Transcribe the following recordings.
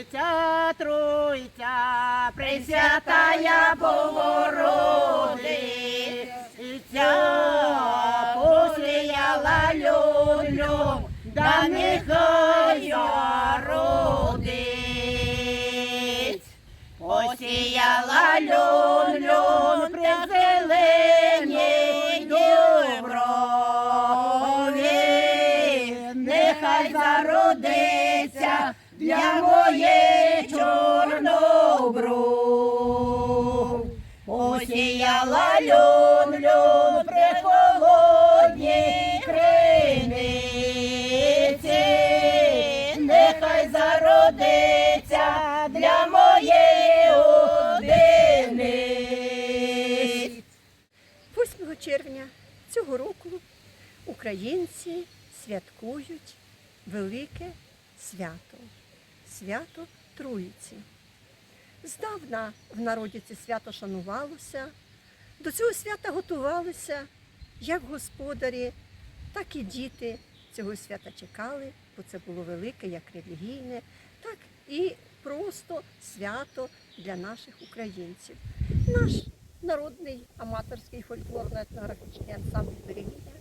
Троїця, Троїця, Пресвятая Богородиця, посіяла люблю, да нехай родить. Посіяла люблю, при Посіяла люблю при холодній криниці, нехай зародиться для моєї одиниць. 8 червня цього року українці святкують велике свято свято Троїці. Здавна в народі це свято шанувалося, до цього свята готувалися як господарі, так і діти цього свята чекали, бо це було велике, як релігійне, так і просто свято для наших українців. Наш народний аматорський фольклорно-етнографічний ансамбль «Берегиня»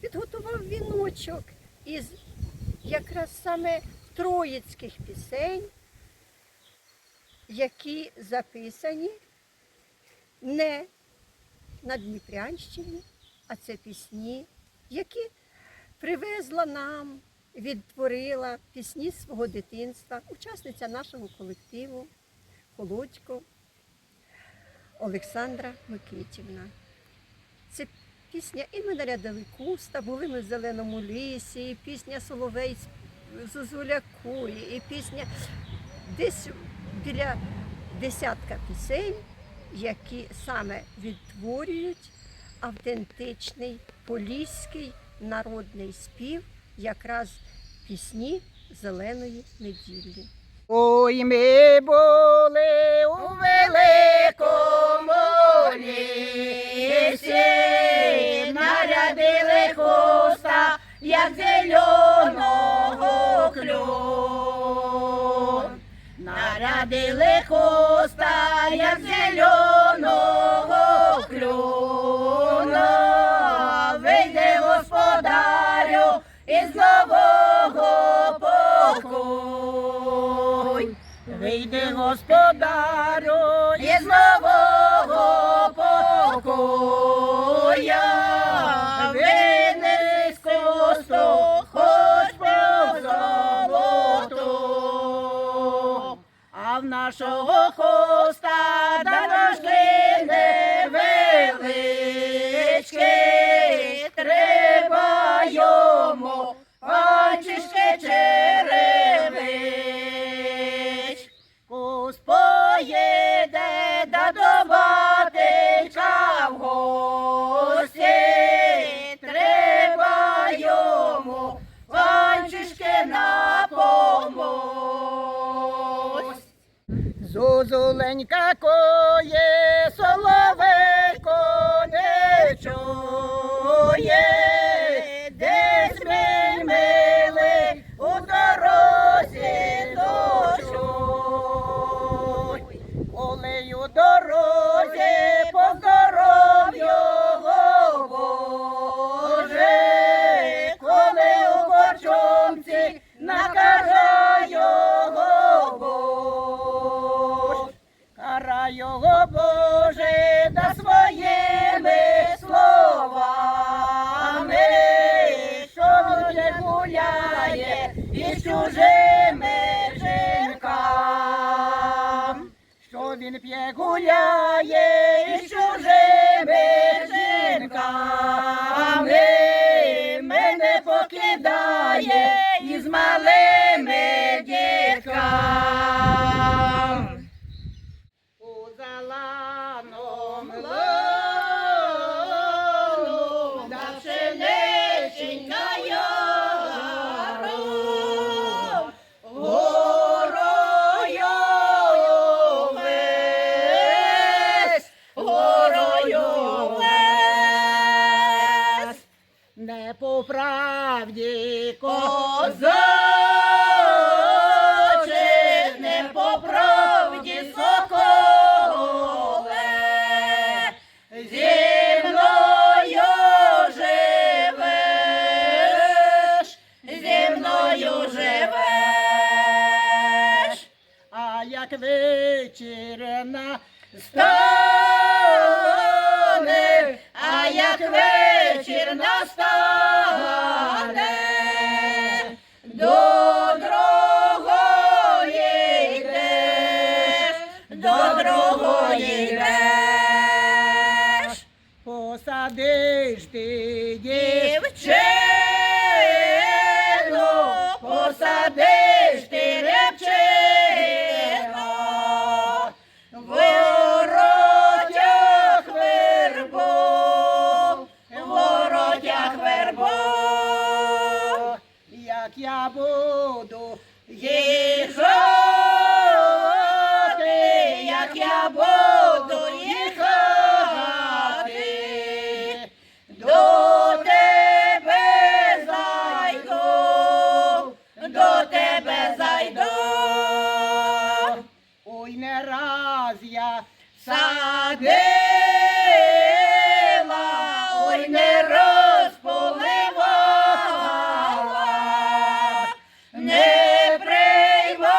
підготував віночок із якраз саме троїцьких пісень, які записані не на Дніпрянщині, а це пісні, які привезла нам, відтворила пісні свого дитинства, учасниця нашого колективу Холодько Олександра Микитівна. Це пісня і ми нарядили куста, були ми в зеленому лісі, і пісня Соловей Зозуля і пісня десь біля десятка пісень, які саме відтворюють автентичний поліський народний спів, якраз пісні Зеленої неділі. Ой, ми були у великому лісі, нарядили хуста, як зеленого Нарядили хуста, як зеленого клюна. Вийде господарю із нового покой. Вийди, господарю, із нового покоя, нашого хоста дорожки Коє, він п'є гуляє із чужими жінками, нема, ой не розполивала, не приймається,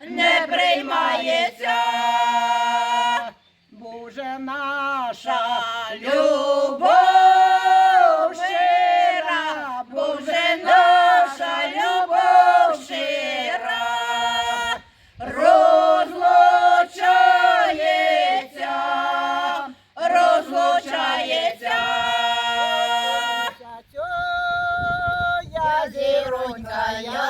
не приймається, Боже наша любов. engañar.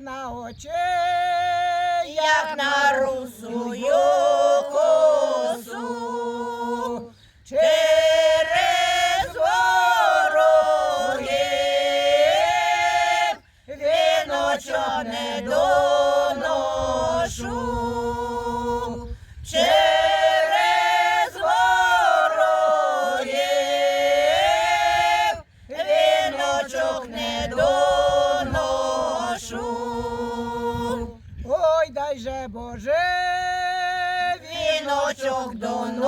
на очей, як на русую косу. Через вороги доношу. Через дай же Боже віночок доносити.